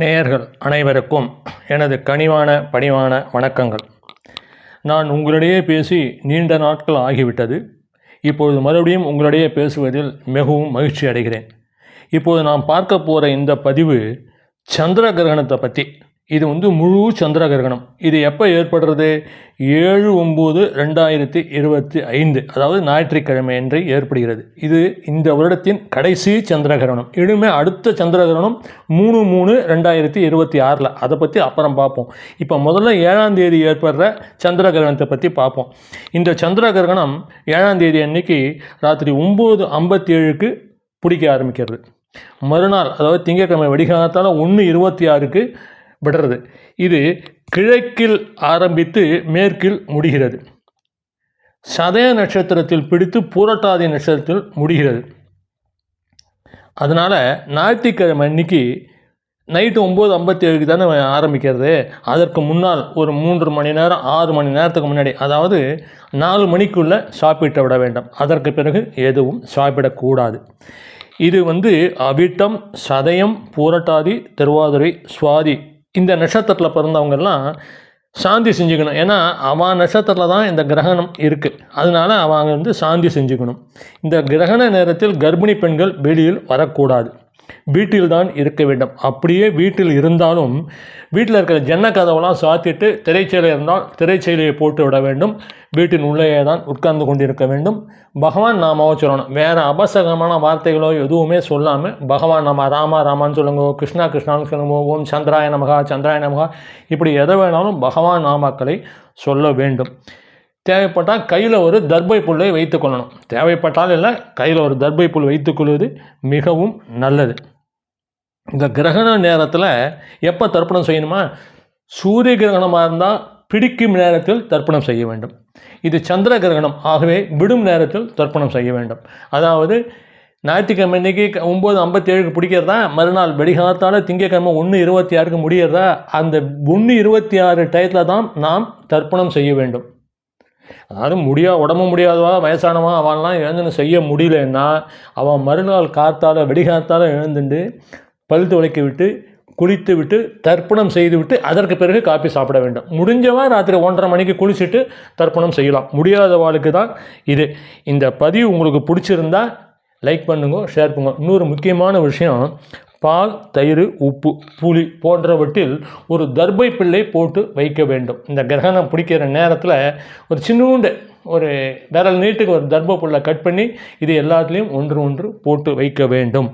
நேயர்கள் அனைவருக்கும் எனது கனிவான பணிவான வணக்கங்கள். நான் உங்களிடையே பேசி நீண்ட நாட்கள் ஆகிவிட்டது. இப்பொழுது மறுபடியும் உங்களிடையே பேசுவதில் மிகவும் மகிழ்ச்சி அடைகிறேன் இப்போது நாம் பார்க்க போகிற இந்த பதிவு சந்திர கிரகணத்தை பற்றி இது வந்து முழு சந்திர கிரகணம். இது எப்போ ஏற்படுறது? ஏழு ஒம்பது ரெண்டாயிரத்தி இருபத்தி ஐந்து அதாவது ஞாயிற்றுக்கிழமை என்று ஏற்படுகிறது. இது இந்த வருடத்தின் கடைசி சந்திர கிரகணம். இனிமே அடுத்த சந்திர கிரகணம் மூணு மூணு ரெண்டாயிரத்தி இருபத்தி ஆறில். அதை பற்றி அப்புறம் பார்ப்போம் இப்போ முதல்ல ஏழாம் தேதி ஏற்படுற சந்திர கிரகணத்தை பற்றி பார்ப்போம் இந்த சந்திர கிரகணம் ஏழாம் தேதி அன்னைக்கு ராத்திரி ஒம்பது ஐம்பத்தி ஏழுக்கு பிடிக்க ஆரம்பிக்கிறது. மறுநாள் அதாவது திங்கட்கிழமை வெடிகாலத்தால் ஒன்று இருபத்தி ஆறுக்கு விடுறது. இது கிழக்கில் ஆரம்பித்து மேற்கில் முடிகிறது. சதய நட்சத்திரத்தில் பிடித்து பூரட்டாதி நட்சத்திரத்தில் முடிகிறது. அதனால் ஞாயிற்றுக்கிழமை அன்னைக்கு நைட்டு ஒம்பது ஐம்பத்தி ஏழுக்கு தானே ஆரம்பிக்கிறது. அதற்கு முன்னால் ஒரு மூன்று மணி நேரம் ஆறு மணி நேரத்துக்கு முன்னாடி அதாவது நாலு மணிக்குள்ளே சாப்பிட்டு விட வேண்டும். அதற்கு பிறகு எதுவும் சாப்பிடக்கூடாது. இது வந்து அவிட்டம் சதயம் பூரட்டாதி திருவாதிரை சுவாதி இந்த நட்சத்திரத்தில் பிறந்தவங்கெல்லாம் சாந்தி செஞ்சுக்கணும். ஏன்னா அவன் நட்சத்திரத்தில் தான் இந்த கிரகணம் இருக்குது அதனால் அவங்க வந்து சாந்தி செஞ்சுக்கணும். இந்த கிரகண நேரத்தில் கர்ப்பிணி பெண்கள் வெளியில் வரக்கூடாது. வீட்டில் தான் இருக்க வேண்டும். அப்படியே வீட்டில் இருந்தாலும் வீட்டில் இருக்கிற ஜன்ன கதவெல்லாம் சாத்திட்டு திரைச்சீலை இருந்தால் திரைச்சீலையை போட்டு விட வேண்டும். வீட்டின் உள்ளேயே தான் உட்கார்ந்து கொண்டிருக்க வேண்டும். பகவான் நாமாவை சொல்லணும். வேறு அபசகமான வார்த்தைகளோ எதுவுமே சொல்லாமல் பகவான் நாம ராமா ராமான்னு சொல்லுங்க கிருஷ்ணா கிருஷ்ணான்னு சொல்லுங்க ஓம் சந்திராய நமகா சந்திராய நமகா இப்படி எதை வேணாலும் பகவான் நாமாக்களை சொல்ல வேண்டும். தேவைப்பட்டால் கையில் ஒரு தர்பை புல்லை வைத்துக்கொள்ளணும் தேவைப்பட்டால் இல்லை கையில் ஒரு தர்பை புல் வைத்துக்கொள்வது மிகவும் நல்லது. இந்த கிரகண நேரத்தில் எப்போ தர்ப்பணம் செய்யணுமா? சூரிய கிரகணமாக இருந்தால் பிடிக்கும் நேரத்தில் தர்ப்பணம் செய்ய வேண்டும். இது சந்திர கிரகணம் ஆகவே விடும் நேரத்தில் தர்ப்பணம் செய்ய வேண்டும். அதாவது ஞாயிற்றுக்கிழமை இன்றைக்கி ஒம்பது ஐம்பத்தி ஏழுக்கு பிடிக்கிறதா? மறுநாள் வெடிகாலத்தால் திங்கக்கிழமை ஒன்று இருபத்தி ஆறுக்கு முடிகிறதா? அந்த ஒன்று இருபத்தி ஆறு டயத்தில் தான் நாம் தர்ப்பணம் செய்ய வேண்டும். அதாவது முடியா உடம்பு முடியாதவா வயசானவா அவன்லாம் எழுந்துன்னு செய்ய முடியலன்னா அவன் மறுநாள் காத்தால் வெடிகாத்தால் எழுந்துட்டு பல் துளைக்க விட்டு குளித்து விட்டு தர்ப்பணம் செய்து விட்டு அதற்கு பிறகு காப்பி சாப்பிட வேண்டும். முடிஞ்சவா ராத்திரி ஒன்றரை மணிக்கு குளிச்சுட்டு தர்ப்பணம் செய்யலாம். முடியாதவாளுக்கு தான் இது. இந்த பதிவு உங்களுக்கு பிடிச்சிருந்தா லைக் பண்ணுங்க ஷேர் பண்ணுங்க. இன்னொரு முக்கியமான விஷயம் பால் தயிர் உப்பு புளி போன்றவற்றில் ஒரு தர்பை பிள்ளை போட்டு வைக்க வேண்டும். இந்த கிரகணம் பிடிக்கிற நேரத்தில் ஒரு சின்னூண்டு ஒரு விரல் நீட்டுக்கு ஒரு தர்ப புல்லை கட் பண்ணி இது எல்லாத்துலேயும் ஒன்று ஒன்று போட்டு வைக்க வேண்டும்.